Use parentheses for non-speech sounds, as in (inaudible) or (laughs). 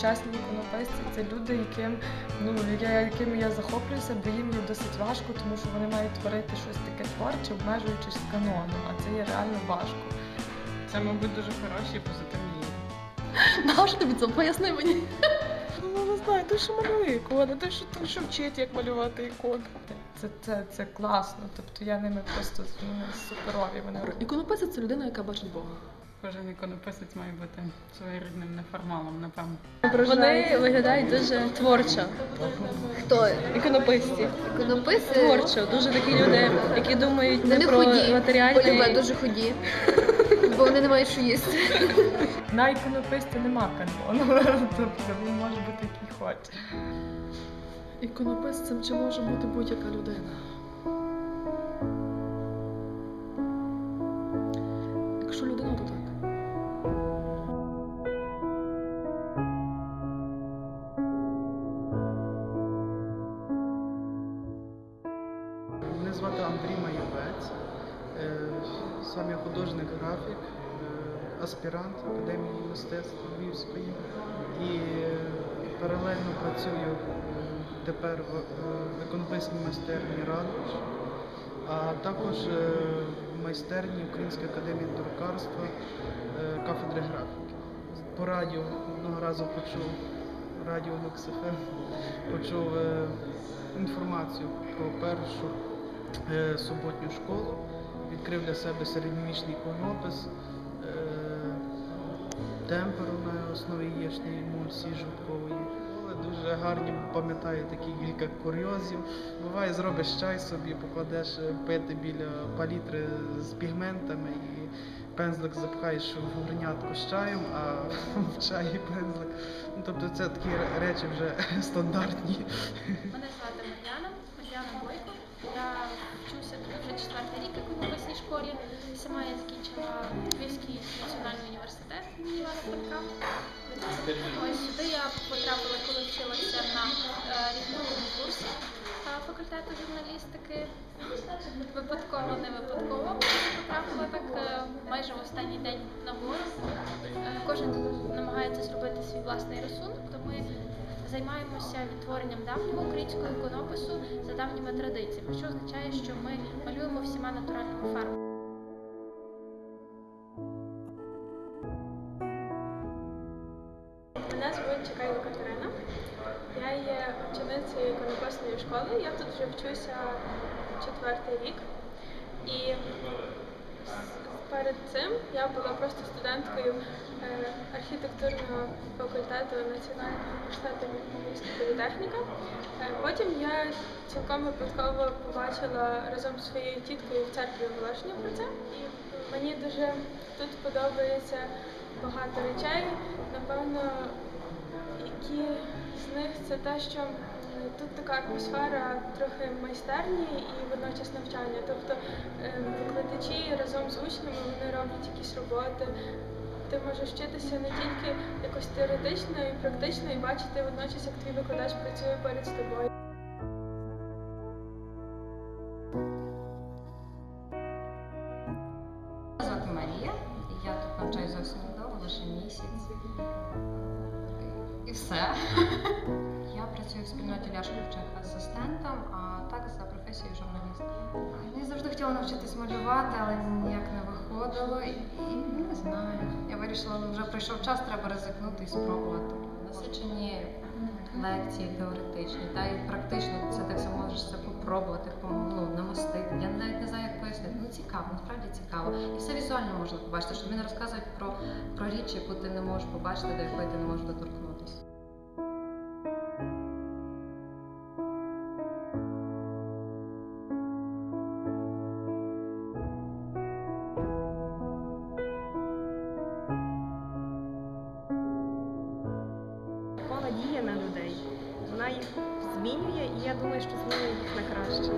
сучасні іконописці це люди, яким ну я якими я захоплююся, бо їм є досить важко, тому що вони мають творити щось таке творче, обмежуючись каноном, а це є реально важко. Це, мабуть, дуже хороші і позитивні. (laughs) Нащо тобі це? Поясни мені. Ну, не знаю, той, що малює ікони, той, що, той, що вчить, як малювати ікони. Це, це, це класно. Тобто я ними просто вони суперові. Вони Іконописець це людина, яка бачить Бога. Кожен іконописець має бути своєрідним неформалом, напевно. Вони виглядають дуже творчо. Хто? Іконописці. Іконописи? Творчо. Дуже такі люди, які думають не Вони про худі. Полюбе матеріальне. дуже худі. (laughs) Бо вони не мають що їсти. на іконописці нема канону. (laughs) Тобто він може бути який хоче. Іконописцем чи може бути будь-яка людина? Сам я художник графік, е, аспірант Академії мистецтв Львівської. І е, паралельно працюю е, тепер в е, в іконописній майстерні Радуш, а також в майстерні Української академії друкарства кафедри графіки. По радіо одного разу почув радіо ЛюксФМ, почув е, інформацію про першу суботню школу, відкрив для себе середньовічний іконопис, е, темперу на основі яєчної емульсії жовткової. Дуже гарні пам'ятаю такі кілька курйозів. Буває, зробиш чай собі, покладеш пити біля палітри з пігментами і пензлик запхаєш в горнятку з чаєм, а в чаї пензлик. Ну, тобто це такі речі вже стандартні. Мене звати Мар'яна, Мар'яна Бойко. Я четвертий рік в іконописній школі. Сама я закінчила Львівський національний університет імені Івана. Ось сюди я потрапила, коли вчилася на е, рівновому курсі е, факультету журналістики. Випадково, не випадково потрапила так е, майже в останній день набору. Е, Кожен намагається зробити свій власний рисунок, то ми займаємося відтворенням давнього українського іконопису за давніми традиціями, що означає, що ми малюємо всіма натуральними фарбами. Мене звуть Чекайло Катерина. Я є ученицею іконописної школи. Я тут вже вчуся четвертий рік. І перед цим я була просто студенткою е, архітектурного факультету Національного університету Львівська політехніка. Е, Потім я цілком випадково побачила разом з своєю тіткою в церкві оголошення про це. І мені дуже тут подобається багато речей. Напевно, які з них це те, що тут така атмосфера трохи майстерні і водночас навчання. Тобто е, викладачі разом з учнями вони роблять якісь роботи. Ти можеш вчитися не тільки якось теоретично і практично, і бачити водночас, як твій викладач працює поряд з тобою. Звати Марія, я тут навчаюся зовсім недовго, лише місяць. І все. Я працюю в спільноті Ляшка Ковчег асистентом, а так за професією журналіст. Я завжди хотіла навчитись малювати, але ніяк не виходило. І, і не знаю. Я вирішила, ну, вже прийшов час, треба ризикнути і спробувати. Насичені лекції теоретичні, та і практично це так само можеш це попробувати, ну, намостити. Я навіть не знаю, як пояснити. Ну цікаво, насправді цікаво. І все візуально можна побачити, що він розказує про, про річ, яку ти не можеш побачити, до якої ти не можеш доторкнутися. змінює, і я думаю, що змінює їх на краще.